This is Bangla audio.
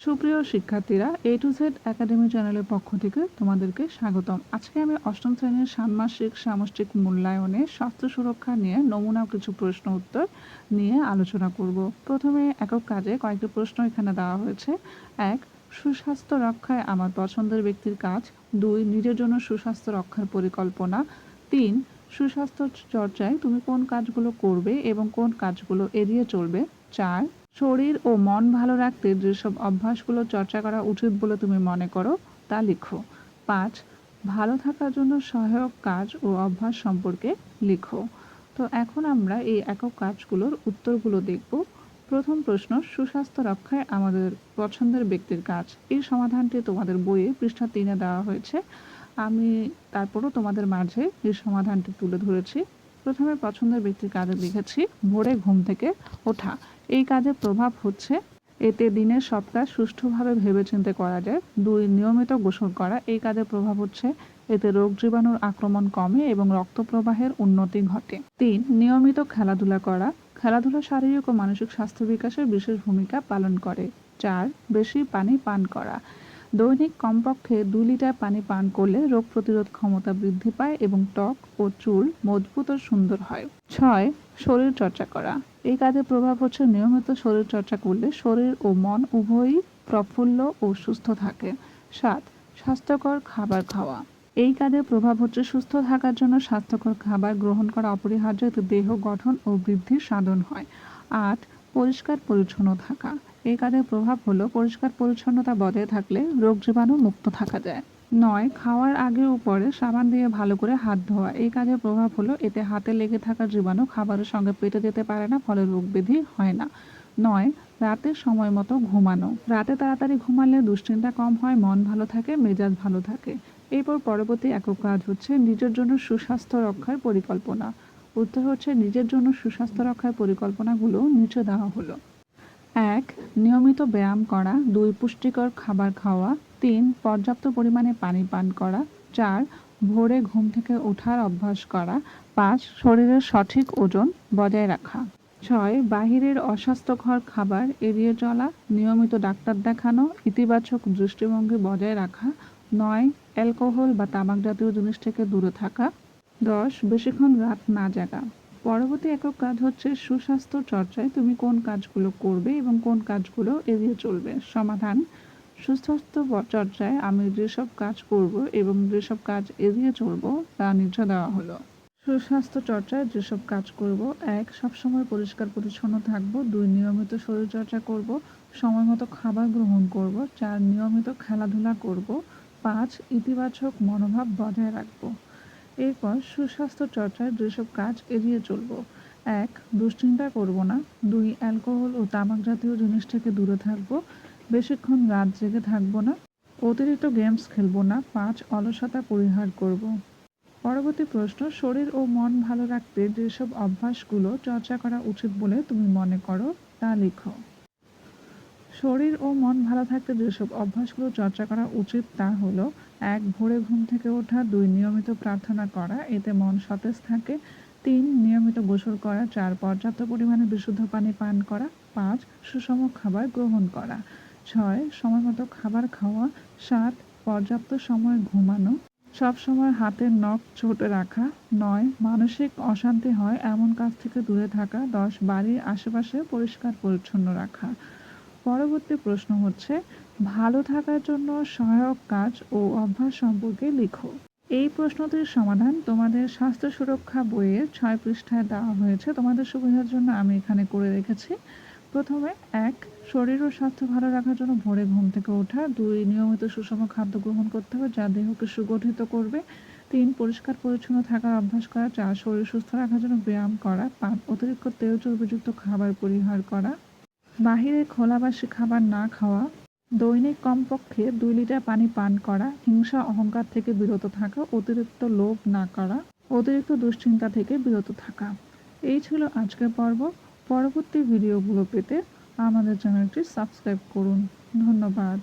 সুপ্রিয় শিক্ষার্থীরা এ টু জেড একাডেমি চ্যানেলের পক্ষ থেকে তোমাদেরকে স্বাগতম। আজকে আমি অষ্টম শ্রেণির ষান্মাসিক সামষ্টিক মূল্যায়নে স্বাস্থ্য সুরক্ষা নিয়ে নমুনা কিছু প্রশ্ন উত্তর নিয়ে আলোচনা করব। প্রথমে একক কাজে কয়েকটি প্রশ্ন এখানে দেওয়া হয়েছে। এক, সুস্বাস্থ্য রক্ষায় আমার পছন্দের ব্যক্তির কাজ। দুই, নিজের জন্য সুস্বাস্থ্য রক্ষার পরিকল্পনা। তিন, সুস্বাস্থ্য চর্চায় তুমি কোন কাজগুলো করবে এবং কোন কাজগুলো এড়িয়ে চলবে। চার শরীর ও মন ভালো রাখতে যেসব অভ্যাসগুলো চর্চা করা উচিত বলে তুমি মনে করো, তা লিখো। পাঁচ, ভালো থাকার জন্য সহায়ক কাজ ও অভ্যাস সম্পর্কে লিখো। তো এখন আমরা এই একক কাজগুলোর উত্তরগুলো দেখব। প্রথম প্রশ্ন, সুস্বাস্থ্য রক্ষায় আমাদের পছন্দের ব্যক্তির কাজ। এই সমাধানটি তোমাদের বইয়ে পৃষ্ঠা তিনে দেওয়া হয়েছে। আমি তারপরও তোমাদের মাঝে এই সমাধানটি তুলে ধরেছি। প্রথমে পছন্দের ব্যক্তির কাজে লিখেছি ভোরে ঘুম থেকে ওঠা। এই কাজের প্রভাব হচ্ছে, এতে দিনের কাজ সুষ্ঠুভাবে ভেবেচিন্তে করা যায়। দুই, নিয়মিত গোসল করা, এই কাজের প্রভাব হচ্ছে, এতে রোগ জীবাণুর আক্রমণ কমে এবং রক্ত প্রবাহের উন্নতি ঘটে। তিন, নিয়মিত খেলাধুলা করা, খেলাধুলা শারীরিক ও মানসিক স্বাস্থ্য বিকাশে বিশেষ ভূমিকা পালন করে। চার, বেশি পানি পান করা। দৈনিক কমপক্ষে দুই লিটার পানি পান করলে রোগ প্রতিরোধ ক্ষমতা বৃদ্ধি পায় এবং ত্বক ও চুল মজবুত ও সুন্দর হয়। ছয়, শরীর চর্চা করা। এই কাজের প্রভাব হচ্ছে নিয়মিত শরীর চর্চা করলে শরীর ও মন উভয়ই প্রফুল্ল ও সুস্থ থাকে। সাত, স্বাস্থ্যকর খাবার খাওয়া। এই কাজের প্রভাব হচ্ছে সুস্থ থাকার জন্য স্বাস্থ্যকর খাবার গ্রহণ করা অপরিহার্য দেহ গঠন ও বৃদ্ধির সাধন হয়। আট, পরিষ্কার পরিচ্ছন্ন থাকা। এই কাজের প্রভাব হলো পরিষ্কার পরিচ্ছন্নতা বজায় থাকলে রোগ জীবাণু মুক্ত থাকা যায়। নয়, খাওয়ার আগে ও পরে সাবান দিয়ে ভালো করে হাত ধোয়া। এই কাজের প্রভাব হলো এতে হাতে লেগে থাকা জীবাণু খাবারের সঙ্গে পেটে যেতে পারে না, ফলে রোগ ব্যাধি হয় না। নয় রাতে সময় মতো ঘুমানো। রাতে তাড়াতাড়ি ঘুমালে দুশ্চিন্তা কম হয়, মন ভালো থাকে, মেজাজ ভালো থাকে। এরপর পরবর্তী একক কাজ হচ্ছে নিজের জন্য সুস্বাস্থ্য রক্ষার পরিকল্পনা। উত্তর হচ্ছে নিজের জন্য সুস্বাস্থ্য রক্ষার পরিকল্পনাগুলো নিচে দেওয়া হলো। এক, নিয়মিত ব্যায়াম করা, দুই, পুষ্টিকর খাবার খাওয়া, তিন, পর্যাপ্ত পরিমাণে পানি পান করা, চার, ভোরে ঘুম থেকে ওঠার অভ্যাস করা, পাঁচ, শরীরের সঠিক ওজন বজায় রাখা, ছয়, বাহিরের অস্বাস্থ্যকর খাবার এড়িয়ে চলা, নিয়মিত ডাক্তার দেখানো, ইতিবাচক দৃষ্টিভঙ্গি বজায় রাখা, নয়, অ্যালকোহল বা তামাক জাতীয় জিনিস থেকে দূরে থাকা, দশ, বেশিক্ষণ রাত না জাগা। পরবর্তী একক কাজ হচ্ছে সুস্বাস্থ্য চর্চায় তুমি কোন কাজগুলো করবে এবং কোন কাজগুলো এড়িয়ে চলবে। সমাধান, সুস্বাস্থ্য চর্চায় আমি যেসব কাজ করব এবং যেসব কাজ এড়িয়ে চলব তা নিচে দেওয়া হলো। সুস্বাস্থ্য চর্চায় যেসব কাজ করব, এক, সবসময় পরিষ্কার পরিচ্ছন্ন থাকব, দুই, নিয়মিত শরীরচর্চা করব, সময় মতো খাবার গ্রহণ করব, চার, নিয়মিত খেলাধুলা করব, পাঁচ, ইতিবাচক মনোভাব বজায় রাখব। এরপর সুস্বাস্থ্য চর্চায় যেসব কাজ এড়িয়ে চলব। এক, দুশ্চিন্তা করব না। দুই, অ্যালকোহল ও তামাক জাতীয় জিনিস থেকে দূরে থাকব। বেশিক্ষণ রাত জেগে থাকব না। অতিরিক্ত গেমস খেলব না। পাঁচ, অলসতা পরিহার করব। পরবর্তী প্রশ্ন, শরীর ও মন ভালো রাখতে যেসব অভ্যাসগুলো চর্চা করা উচিত বলে তুমি মনে করো, তা লিখো। শরীর ও মন ভালো থাকতে যেসব অভ্যাসগুলো চর্চা করা উচিত তা হলো, এক, ভোরে ঘুম থেকে ওঠা, দুই, নিয়মিত প্রার্থনা করা, এতে মন সতেজ থাকে, তিন, নিয়মিত গোসল করা, চার, পর্যাপ্ত পরিমাণে বিশুদ্ধ পানি পান করা, পাঁচ, সুষম খাবার গ্রহণ করা, ছয়, সময়মতো খাবার খাওয়া, সাত, পর্যাপ্ত সময় ঘুমানো, সব সময় হাতের নখ ছোট রাখা, নয়, মানসিক অশান্তি হয় এমন কাজ থেকে দূরে থাকা, দশ, বাড়ির আশেপাশে পরিষ্কার পরিচ্ছন্ন রাখা। পরবর্তী প্রশ্ন হচ্ছে, ভালো থাকার জন্য সহায়ক কাজ ও অভ্যাস সম্পর্কে লিখো। এই প্রশ্নটির সমাধান তোমাদের স্বাস্থ্য সুরক্ষা বইয়ের ছয় পৃষ্ঠায় দেওয়া হয়েছে। তোমাদের সুবিধার জন্য আমি এখানে করে রেখেছি। প্রথমে, এক, শরীর ও স্বাস্থ্য ভালো রাখার জন্য ভোরে ঘুম থেকে ওঠা। দুই, নিয়মিত সুষম খাদ্য গ্রহণ করতে হবে যা দেহকে সুগঠিত করবে। তিন, পরিষ্কার পরিচ্ছন্ন থাকার অভ্যাস করা। চার, শরীর সুস্থ রাখার জন্য ব্যায়াম করা। পাঁচ, অতিরিক্ত তেল চর্বিযুক্ত খাবার পরিহার করা। বাহিরে খোলাবাসি খাবার না খাওয়া, দৈনিক কমপক্ষে দুই লিটার পানি পান করা, হিংসা অহংকার থেকে বিরত থাকা, অতিরিক্ত লোভ না করা, অতিরিক্ত দুশ্চিন্তা থেকে বিরত থাকা। এই ছিল আজকের পর্ব। পরবর্তী ভিডিওগুলো পেতে আমাদের চ্যানেলটি সাবস্ক্রাইব করুন। ধন্যবাদ।